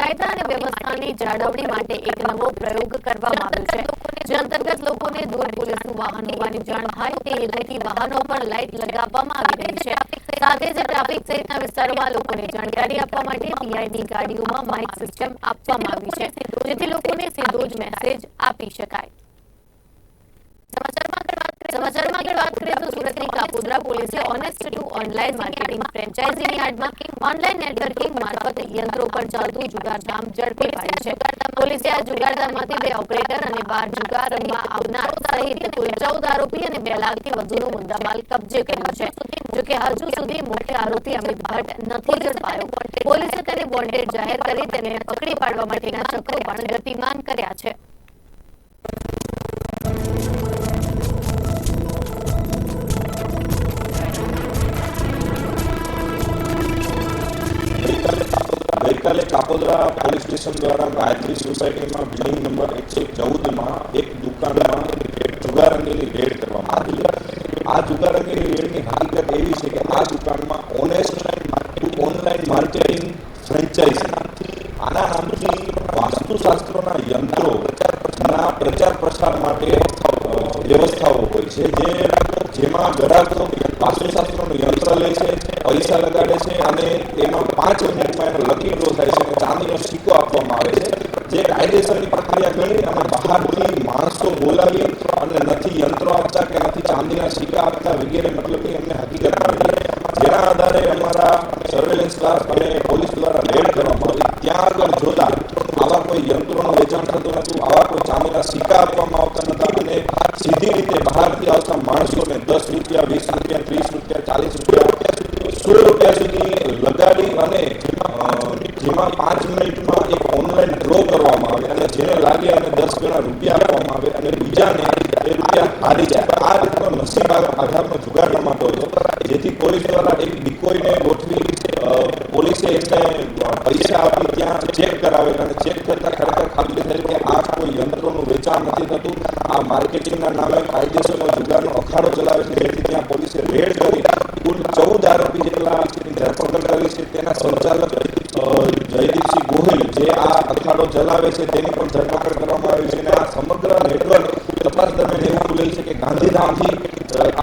કાયદા અને વ્યવસ્થાની જાળવણી માટે એક નવો પ્રયોગ કરવામાં આવ્યો છે. જે અંતર્ગત લોકોને દૂર પોલીસનું વાહન હોવાની જાણ થાય તે હેતુથી વાહનો પર લાઇટ લગાવવામાં આવી રહી છે. સાથે જ ટ્રાફિક સહિતના વિસ્તારોમાં લોકોને જાણકારી આપવા માટે પીઆઈની ગાડીઓમાં માઇક સિસ્ટમ આપવામાં આવી છે, જેથી લોકોને સીધો જ મેસેજ આપી શકાય. સમાચારમાં આગળ વાત કરીએ તો સુરતની કાપોદ્રા પોલીસે ઓનેસ્ટ ટુ ઓનલાઈન માર્કેટિંગ ફ્રેન્ચાઇઝીની આડમાં ઓનલાઈન નેટવર્કિંગ મારફત યંત્રો પર ચાલતું જુગારધામ ઝડપી પાડ્યું છે. પોલીસે આ જુગારધામમાંથી બે ઓપરેટર અને બાર જુગાર રમવા આવનાર સહિત કુલ ચૌદ આરોપી અને બે લાખથી વધુનો મુદ્દામાલ કબજે કર્યો છે. જોકે હજુ સુધી મુખ્ય આરોપી અમિત ભટ્ટ નથી ઝડપાયો. પોલીસે તેને વોન્ટેડ જાહેર કરી તેને પકડી પાડવા માટેના ચક્રો પણ ગતિમાન કર્યા છે. ગઈકાલે કાપોદરા પોલીસ સ્ટેશન દ્વારા ગાયત્રી સોસાયટીમાં બિલ્ડિંગ નંબર એકસો ચૌદમાં એક દુકાનમાં જુગાર અંગેની રેડ કરવામાં આવી આ જુગાર અંગેની રેડની હકીકત એવી છે કે આ દુકાનમાં ઓનેસ્ટ ઓનલાઈન માર્કેટિંગ ફ્રેન્ચાઇઝી આના નામથી વાસ્તુશાસ્ત્રોના યંત્રો ના પ્રચાર પ્રસાર માટે વ્યવસ્થાઓ હોય છે, જે જેમાં ગ્રાહકો વાસ્તુશાસ્ત્રનું યંત્ર લે છે પૈસા લગાડે છે અને એમાં પાંચ મિનિટમાં એનો લકી ડ્રો થાય છે અને ચાંદીનો સિક્કો આપવામાં આવે છે. જે કાયદેસરની પ્રક્રિયા ગણી અને બહારથી માણસો બોલાવી અને નથી યંત્રો આપતા કે નથી ચાંદીના સિક્કા આપતા વગેરે મતલબ કે અમને હકીકત મળી જેના આધારે અમારા સર્વેલન્સ સ્ટાફ અને પોલીસ દ્વારા રેડ કરવામાં આવી. ત્યાં આગળ જોતા આવા કોઈ યંત્રોનું વેચાણ થતું નહોતું આવા કોઈ ચાંદીના સિક્કા આપવામાં આવતા નહોતા અને સીધી રીતે બહારથી આવતા માણસોને દસ રૂપિયા, વીસ રૂપિયા, ત્રીસ રૂપિયા, ચાલીસ રૂપિયા સો રૂપિયા સુધી લગાડી અને જેમાં પાંચ મિનિટમાં એક ઓનલાઈન ડ્રો કરવામાં આવે અને જેને લાગે અને દસ ગણા રૂપિયા આપવામાં આવે અને બીજાને એ રૂપિયા હારી જાય. આ રીતનો નસીબ આધારનો જુગાર રમાતો હતો. જેથી પોલીસ દ્વારા એક ડિકોઈને ગોઠવી પોલીસે એમને પૈસા આપી ત્યાં ચેક કરાવે અને ચેક કરતાં ખરેખર ખાતરી થઈ કે આ કોઈ યંત્રોનું વેચાણ નથી થતું. આ માર્કેટિંગના નામે કાયદેસરનો જુગારનો અખાડો ચલાવે છે. જેથી ત્યાં પોલીસે રેડ કરી કુલ ચૌદ આરોપી જેટલા ધરપકડ કરી છે. તેના સંચાલક જયદીપસિંહ ગોહિલ જે આ અખાડો ચલાવે છે, તેની પણ ધરપકડ કરવામાં આવી છે અને આ સમગ્ર નેટવર્ક તપાસ દરમિયાન એવું ખુલે છે કે ગાંધીધામથી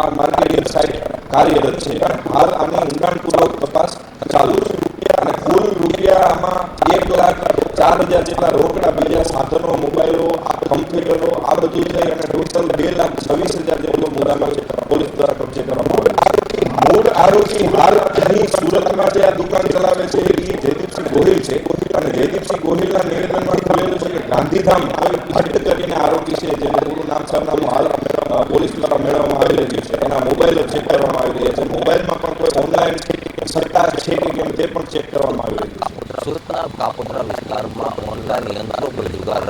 આ માર્કેટિંગ સાઇટ કાર્યરત છે. હાલ આની ઊંડાણપૂર્વક તપાસ ચાલુ છે. અને કુલ રૂપિયા આમાં એક લાખ ચાર હજાર જેટલા રોકડા બીજા સાધનો, મોબાઈલો કમ્પ્યુટરો, આ બધું થઈ અને ટોટલ બે લાખ છવ્વીસ હજાર જેટલો મુદ્દામાલ પોલીસ દ્વારા કબજે કરવામાં આવ્યો છે. મૂળ આરોપી હાલ અહીં સુરતમાં જે આ દુકાન ચલાવે છે, એ જયદીપસિંહ ગોહિલ છે. અને જયદીપસિંહ ગોહિલના નિવેદનમાં ખુલેલું છે કે ગાંધીધામ ભટ્ટ કરીને આરોપી છે જેનું પૂરું નામ સરનામું હાલ પોલીસ દ્વારા મેળવવામાં આવી રહ્યું છે. એના મોબાઈલો ચેક કરવામાં આવી રહ્યા છે. મોબાઈલમાં પણ કોઈ ઓનલાઈન સટ્ટા છે કે કેમ તે પણ ચેક કરવામાં આવી સુરતના કાપોદ્રા વિસ્તારમાં ઓનલાઈન યંત્રો પર જુગાર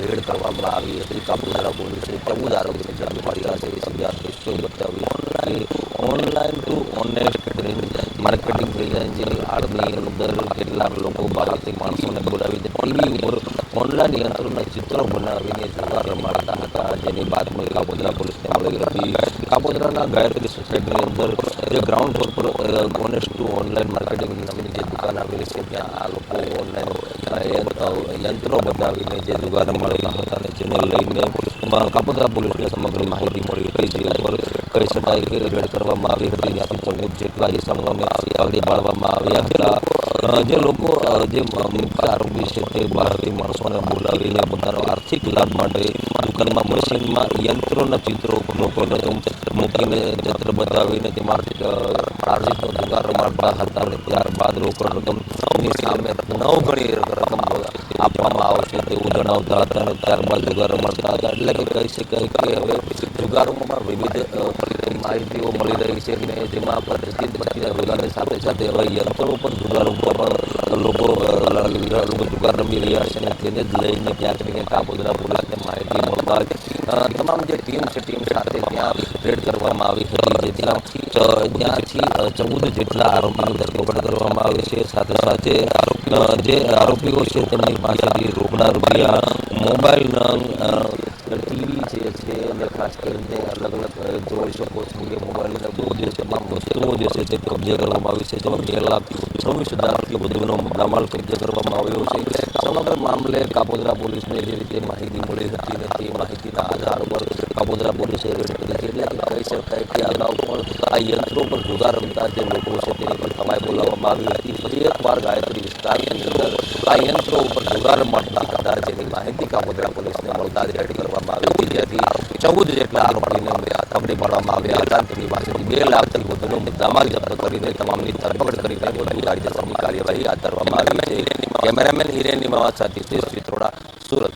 રેડ કરવામાં આવી હતી. કાપોદ્રા પોલીસે ચૌદ આરોપીને ઝડપી પાડ્યા છે. સીધા દ્રશ્યો બતાવી ઓનલાઈન ટુ ઓનલાઈન માર્કેટિંગ એજન્સીની આડની અંદર કેટલાક લોકો બહારથી માણસોને બોલાવી ટીવી ઉપર ઓનલાઈન યંત્રોના ચિત્રો બનાવીને જુગાર રમાડતા હતા, જેની બાદમાં કાપોદ્રા પોલીસને મળી હતી કાપોદ્રાના ગાયત્રી સોસાયટીની અંદર જે ગ્રાઉન્ડ ફ્લોર પર ઓનેસ્ટ ટુ ઓનલાઈન માર્કેટિંગ નામની જે દુકાન આવેલી છે, ત્યાં આ લોકો ઓનલાઈન યંત્રો બનાવીને જે દુકાન રમાડતા હતા અને જેને લઈને અ, પોલીસને સમગ્ર માહિતી મળી કઈ જે પર કહી શકાય કે રેડ કરવામાં આવી હતી. ત્યાંથી ચૌદ જેટલા ઇસમોને આવડી પાડવામાં આવ્યા હતા જે લોકો જે મુખ્ય આરોપી છે તે બહારથી માણસોને બોલાવીને પોતાનો આર્થિક લાભ માટે દુકાનમાં મશીનમાં યંત્રોના ચિત્રો લોકોને મૂકીને ચિત્ર બતાવીને તેમાં આર્થિક જુગાર રમાડતા હતા અને ત્યારબાદ રોકડ રકમની સામે નવ ગણી રકમ આપવામાં આવશે તેવું જણાવતા હતા અને ત્યારબાદ જુગાર મળતા હતા. એટલે કહી શકાય કે હવે જુગારોમાં વિવિધ માહિતીઓ મળી રહી છે અને જેમાં પદ્ધતિના જુગારની સાથે સાથે હવે યંત્રો પણ જુગારો પણ લોકો જુગાર રમી રહ્યા છે અને તેને જ લઈને ક્યાંક ને ક્યાંક કાપોદ્રા પોલીસને માહિતી મળતા તમામ જે ટીમ છે, ટીમ સાથે ત્યાં રેડ કરવામાં આવી હતી ત્યાંથી ત્યાંથી ચૌદ જેટલા આરોપીની ધરપકડ કરવામાં આવી છે. સાથે સાથે જે આરોપીઓ છે, તેમની પાસેથી રોકડા રૂપિયા, મોબાઈલ છે અને ખાસ કરીને અલગ અલગ અ, જોઈ શકો છો કે મોબાઈલના બધી તમામ વસ્તુઓ જે છે તે કબજે કરવામાં આવી છે જેમાં બે લાખ છવ્વીસ હજારથી વધુનો મુદ્દામાલ કબજે કરવામાં આવ્યો છે સમગ્ર મામલે કાપોદ્રા પોલીસને જે રીતે માહિતી મળી હતી ને તે માહિતીના આધાર પર કાપોદ્રા પોલીસે રેડ કરી છે એટલે કે કહી શકાય કે અગાઉ પણ આ યંત્રો પર જુગાર રમતા જે લોકો છે તેની પર તવાઈ બોલાવવામાં આવી હતી ફરી એકવાર ગાયત્રી વિસ્તારની અંદર આ યંત્રો ઉપર જુગાર રમતા હતા જેની માહિતી કાપોદ્રા પોલીસને મળતા જ રેડ કરવામાં આવી હતી જેથી ચૌદ જેટલા આરોપીને પકડી પાડવામાં આવ્યા હતા તેમની પાસેથી બે લાખથી વધુનો મુદ્દામાલ જપ્ત કરીને તમામની ધરપકડ કરીને વધુ કાયદેસરની કાર્યવાહી હાથ ધરવામાં આવી છે કેમેરામેન હિરેની માવા સાથે ચિત્રોડા સુરત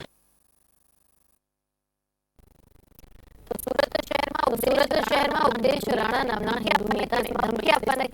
સુરત શહેરમાં ઉપદેશ રાણા નામના હિન્દુ નેતાને ધમકી આપવાના